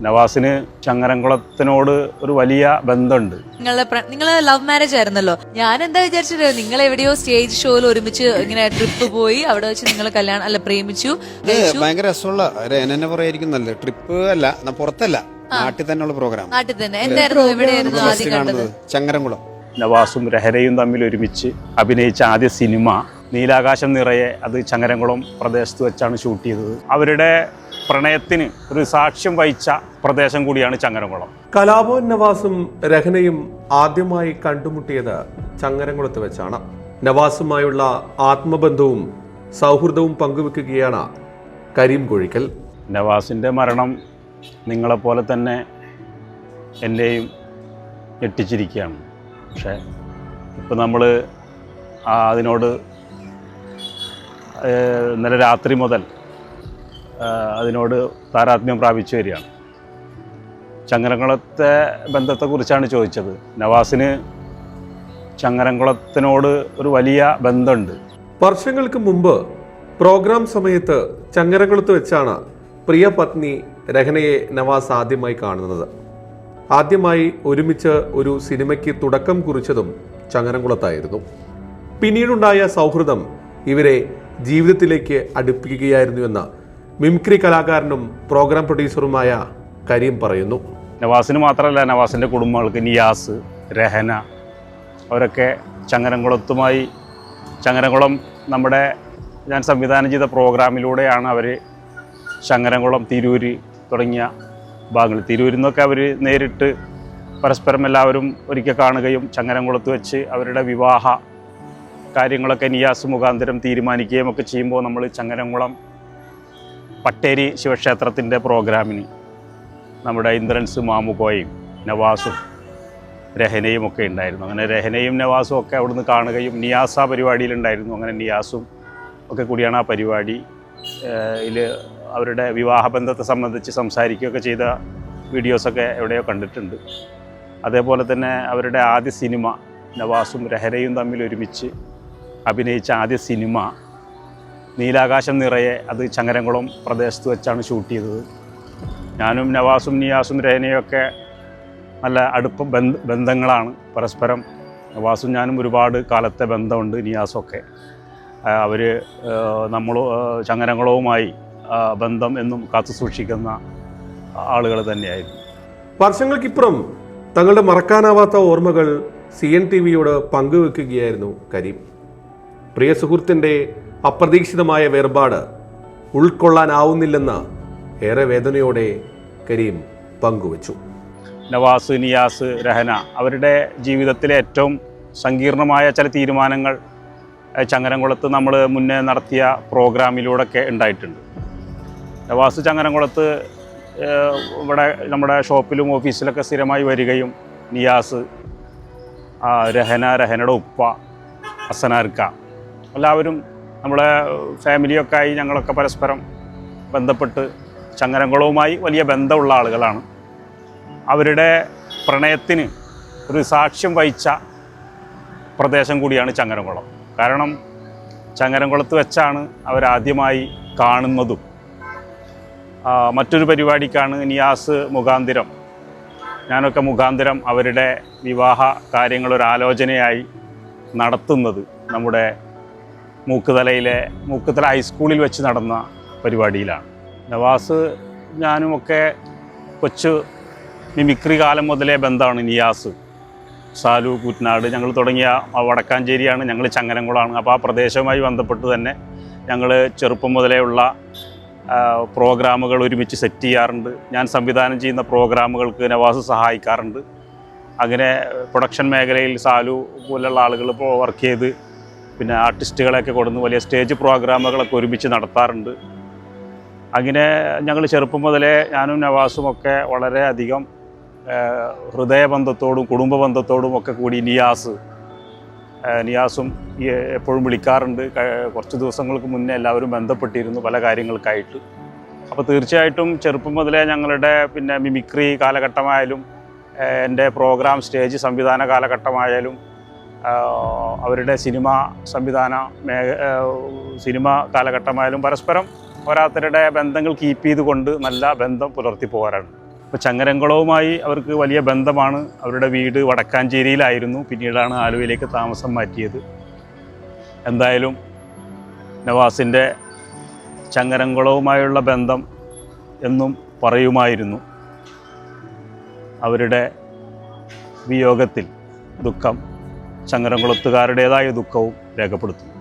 നവാസിന് ചങ്ങരംകുളത്തിനോട് ഒരു വലിയ ബന്ധമുണ്ട്. നിങ്ങളെ പ്ര- ലവ് മാരേജ് ആയിരുന്നല്ലോ. ഞാൻ എന്താ വിചാരിച്ചിട്ട് നിങ്ങൾ എവിടെയോ സ്റ്റേജ് ഷോയിൽ ഒരുമിച്ച് ഇങ്ങനെ ട്രിപ്പ് പോയി അവിടെ വെച്ച് നിങ്ങൾ കല്യാണം അല്ല പ്രേമിച്ചു ഭയങ്കര രസമുള്ള എന്നെ പറയായിരിക്കും ട്രിപ്പ് അല്ല പുറത്തല്ല. നാട്ടിൽ തന്നെയുള്ള പ്രോഗ്രാം നാട്ടിൽ തന്നെ. എന്തായിരുന്നു? എവിടെയായിരുന്നു ആദ്യം കണ്ടത്? ചങ്ങരംകുളം. നവാസും രഹരയും തമ്മിൽ ഒരുമിച്ച് അഭിനയിച്ച ആദ്യ സിനിമ നീലാകാശം നിറയെ അത് ചങ്ങരംകുളം പ്രദേശത്ത് വെച്ചാണ് ഷൂട്ട് ചെയ്തത്. അവരുടെ പ്രണയത്തിന് ഒരു സാക്ഷ്യം വഹിച്ച പ്രദേശം കൂടിയാണ് ചങ്ങരംകുളം. കലാഭവൻ നവാസും രഹനയും ആദ്യമായി കണ്ടുമുട്ടിയത് ചങ്ങരംകുളത്ത് വെച്ചാണ്. നവാസുമായുള്ള ആത്മബന്ധവും സൗഹൃദവും പങ്കുവെക്കുകയാണ് കരീം കൊഴിക്കൽ. നവാസിന്റെ മരണം നിങ്ങളെപ്പോലെ തന്നെ എന്റെയും ഞെട്ടിച്ചിരിക്കുകയാണ്. പക്ഷേ ഇപ്പം നമ്മൾ അതിനോട് ഇന്നലെ രാത്രി മുതൽ അതിനോട് താരാത്മ്യം പ്രാപിച്ചു വരികയാണ്. ചങ്ങരംകുളത്തെ ബന്ധത്തെക്കുറിച്ചാണ് ചോദിച്ചത്. നവാസിന് ചങ്ങരംകുളത്തിനോട് ഒരു വലിയ ബന്ധമുണ്ട്. വർഷങ്ങൾക്ക് മുമ്പ് പ്രോഗ്രാം സമയത്ത് ചങ്ങരംകുളത്ത് വെച്ചാണ് പ്രിയ പത്നി രഹനയെ നവാസ് ആദ്യമായി കാണുന്നത്. ആദ്യമായി ഒരുമിച്ച് ഒരു സിനിമയ്ക്ക് തുടക്കം കുറിച്ചതും ചങ്ങരംകുളത്തായിരുന്നു. പിന്നീടുണ്ടായ സൗഹൃദം ഇവരെ ജീവിതത്തിലേക്ക് അടുപ്പിക്കുകയായിരുന്നുവെന്ന് മിമിക്രി കലാകാരനും പ്രോഗ്രാം പ്രൊഡ്യൂസറുമായ കരീം പറയുന്നു. നവാസിന് മാത്രമല്ല നവാസിന്റെ കുടുംബങ്ങൾക്ക് നിയാസ് രഹന അവരൊക്കെ ചങ്ങരംകുളത്തുമായി ചങ്ങരംകുളം നമ്മുടെ ഞാൻ സംവിധാനം ചെയ്ത പ്രോഗ്രാമിലൂടെയാണ് അവർ ചങ്ങരംകുളം തിരൂര് തുടങ്ങിയ ഭാഗങ്ങൾ. തിരൂരിൽ നിന്നൊക്കെ അവർ നേരിട്ട് പരസ്പരം എല്ലാവരും ഒരിക്കൽ കാണുകയും ചങ്ങരംകുളത്ത് വെച്ച് അവരുടെ വിവാഹ കാര്യങ്ങളൊക്കെ നിയാസ് മുഖാന്തരം തീരുമാനിക്കുകയും ഒക്കെ ചെയ്യുമ്പോൾ നമ്മൾ ചങ്ങരംകുളം പട്ടേരി ശിവക്ഷേത്രത്തിന്റെ പ്രോഗ്രാമിന് നമ്മുടെ ഇന്ദ്രൻസ് മാമുക്കോയും നവാസും രഹനയും ഒക്കെ ഉണ്ടായിരുന്നു. അങ്ങനെ രഹനയും നവാസും ഒക്കെ അവിടുന്ന് കാണുകയും നിയാസ പരിപാടിയിലുണ്ടായിരുന്നു. അങ്ങനെ നിയാസും ഒക്കെ കൂടിയാണ് ആ പരിപാടി ഇതിൽ അവരുടെ വിവാഹബന്ധത്തെ സംബന്ധിച്ച് സംസാരിക്കുകയൊക്കെ ചെയ്ത വീഡിയോസൊക്കെ എവിടെയോ കണ്ടിട്ടുണ്ട്. അതേപോലെ തന്നെ അവരുടെ ആദ്യ സിനിമ നവാസും രഹനയും തമ്മിൽ ഒരുമിച്ച് അഭിനയിച്ച ആദ്യ സിനിമ നീലാകാശം നിറയെ അത് ചങ്ങരംകുളം പ്രദേശത്ത് വെച്ചാണ് ഷൂട്ട് ചെയ്തത്. ഞാനും നവാസും നിയാസും രഹനയൊക്കെ നല്ല അടുപ്പ ബന്ധ ബന്ധങ്ങളാണ് പരസ്പരം. നവാസും ഞാനും ഒരുപാട് കാലത്തെ ബന്ധമുണ്ട് നിയാസൊക്കെ അവർ നമ്മൾ ചങ്ങരംകുളവുമായി ബന്ധം എന്നും കാത്തു സൂക്ഷിക്കുന്ന ആളുകൾ തന്നെയായിരുന്നു. വർഷങ്ങൾക്കിപ്പുറം തങ്ങളുടെ മറക്കാനാവാത്ത ഓർമ്മകൾ സി എൻ ടി വിയോട് പങ്കുവെക്കുകയായിരുന്നു കരീം. പ്രിയ സുഹൃത്തിന്റെ അപ്രതീക്ഷിതമായ വേർപാട് ഉൾക്കൊള്ളാനാവുന്നില്ലെന്ന് ഏറെ വേദനയോടെ കരീം പങ്കുവച്ചു. നവാസ് നിയാസ് രഹന അവരുടെ ജീവിതത്തിലെ ഏറ്റവും സങ്കീർണമായ ചില തീരുമാനങ്ങൾ ചങ്ങരംകുളത്ത് നമ്മൾ മുന്നേ നടത്തിയ പ്രോഗ്രാമിലൂടെയൊക്കെ ഉണ്ടായിട്ടുണ്ട്. നവാസ് ചങ്ങരംകുളത്ത് ഇവിടെ നമ്മുടെ ഷോപ്പിലും ഓഫീസിലൊക്കെ സ്ഥിരമായി വരികയും നിയാസ് രഹന രഹനയുടെ ഉപ്പ അസനാർക്ക എല്ലാവരും നമ്മളെ ഫാമിലിയൊക്കെ ആയി ഞങ്ങളൊക്കെ പരസ്പരം ബന്ധപ്പെട്ട് ചങ്ങരംകുളവുമായി വലിയ ബന്ധമുള്ള ആളുകളാണ്. അവരുടെ പ്രണയത്തിന് ഒരു സാക്ഷ്യം വഹിച്ച പ്രദേശം കൂടിയാണ് ചങ്ങരംകുളം. കാരണം ചങ്ങരംകുളത്ത് വെച്ചാണ് അവരാദ്യമായി കാണുന്നതും. മറ്റൊരു പരിപാടിക്കാണ് നിയാസ് മുഖാന്തിരം. ഞാനൊക്കെ മുഖാന്തിരം അവരുടെ വിവാഹ കാര്യങ്ങളൊരാലോചനയായി നടത്തുന്നത് നമ്മുടെ മൂക്കുതലയിലെ മൂക്കുതല ഹൈസ്കൂളിൽ വെച്ച് നടന്ന പരിപാടിയിലാണ്. നവാസ് ഞാനുമൊക്കെ കൊച്ചു മിമിക്രി കാലം മുതലേ ബന്ധമാണ് നിയാസ്. സാലു കൂറ്റനാട് ഞങ്ങൾ തുടങ്ങിയ വടക്കാഞ്ചേരിയാണ് ഞങ്ങൾ ചങ്ങനംകുളമാണ് അപ്പോൾ ആ പ്രദേശവുമായി ബന്ധപ്പെട്ട് തന്നെ ഞങ്ങൾ ചെറുപ്പം മുതലേ ഉള്ള പ്രോഗ്രാമുകൾ ഒരുമിച്ച് സെറ്റ് ചെയ്യാറുണ്ട്. ഞാൻ സംവിധാനം ചെയ്യുന്ന പ്രോഗ്രാമുകൾക്ക് നവാസ് സഹായിക്കാറുണ്ട്. അങ്ങനെ പ്രൊഡക്ഷൻ മേഖലയിൽ സാലു പോലുള്ള ആളുകൾ ഇപ്പോൾ വർക്ക് ചെയ്ത് പിന്നെ ആർട്ടിസ്റ്റുകളെയൊക്കെ കൊടുന്ന് വലിയ സ്റ്റേജ് പ്രോഗ്രാമുകളൊക്കെ ഒരുമിച്ച് നടത്താറുണ്ട്. അങ്ങനെ ഞങ്ങൾ ചെറുപ്പം മുതലേ ഞാനും നവാസും ഒക്കെ വളരെയധികം ഹൃദയബന്ധത്തോടും കുടുംബ ബന്ധത്തോടും ഒക്കെ കൂടി നിയാസ് നിയാസും എപ്പോഴും വിളിക്കാറുണ്ട്. കുറച്ച് ദിവസങ്ങൾക്ക് മുന്നേ എല്ലാവരും ബന്ധപ്പെട്ടിരുന്നു പല കാര്യങ്ങൾക്കായിട്ട്. അപ്പോൾ തീർച്ചയായിട്ടും ചെറുപ്പം മുതലേ ഞങ്ങളുടെ പിന്നെ മിമിക്രി കാലഘട്ടമായാലും എന്റെ പ്രോഗ്രാം സ്റ്റേജ് സംവിധാന കാലഘട്ടമായാലും അവരുടെ സിനിമ സംവിധാന മേഖ സിനിമ കാലഘട്ടമായാലും പരസ്പരം ഓരോരുത്തരുടെ ബന്ധങ്ങൾ കീപ്പ് ചെയ്തുകൊണ്ട് നല്ല ബന്ധം പുലർത്തി പോകാറാണ്. ഇപ്പോൾ ചങ്ങരംകുളവുമായി അവർക്ക് വലിയ ബന്ധമാണ്. അവരുടെ വീട് വടക്കാഞ്ചേരിയിലായിരുന്നു. പിന്നീടാണ് ആലുവയിലേക്ക് താമസം മാറ്റിയത്. എന്തായാലും നവാസിന്റെ ചങ്ങരംകുളവുമായുള്ള ബന്ധം എന്നും പറയുമായിരുന്നു. അവരുടെ വിയോഗത്തിൽ ദുഃഖം ചങ്ങരംകുളത്തുകാരുടേതായ ദുഃഖവും രേഖപ്പെടുത്തുന്നു.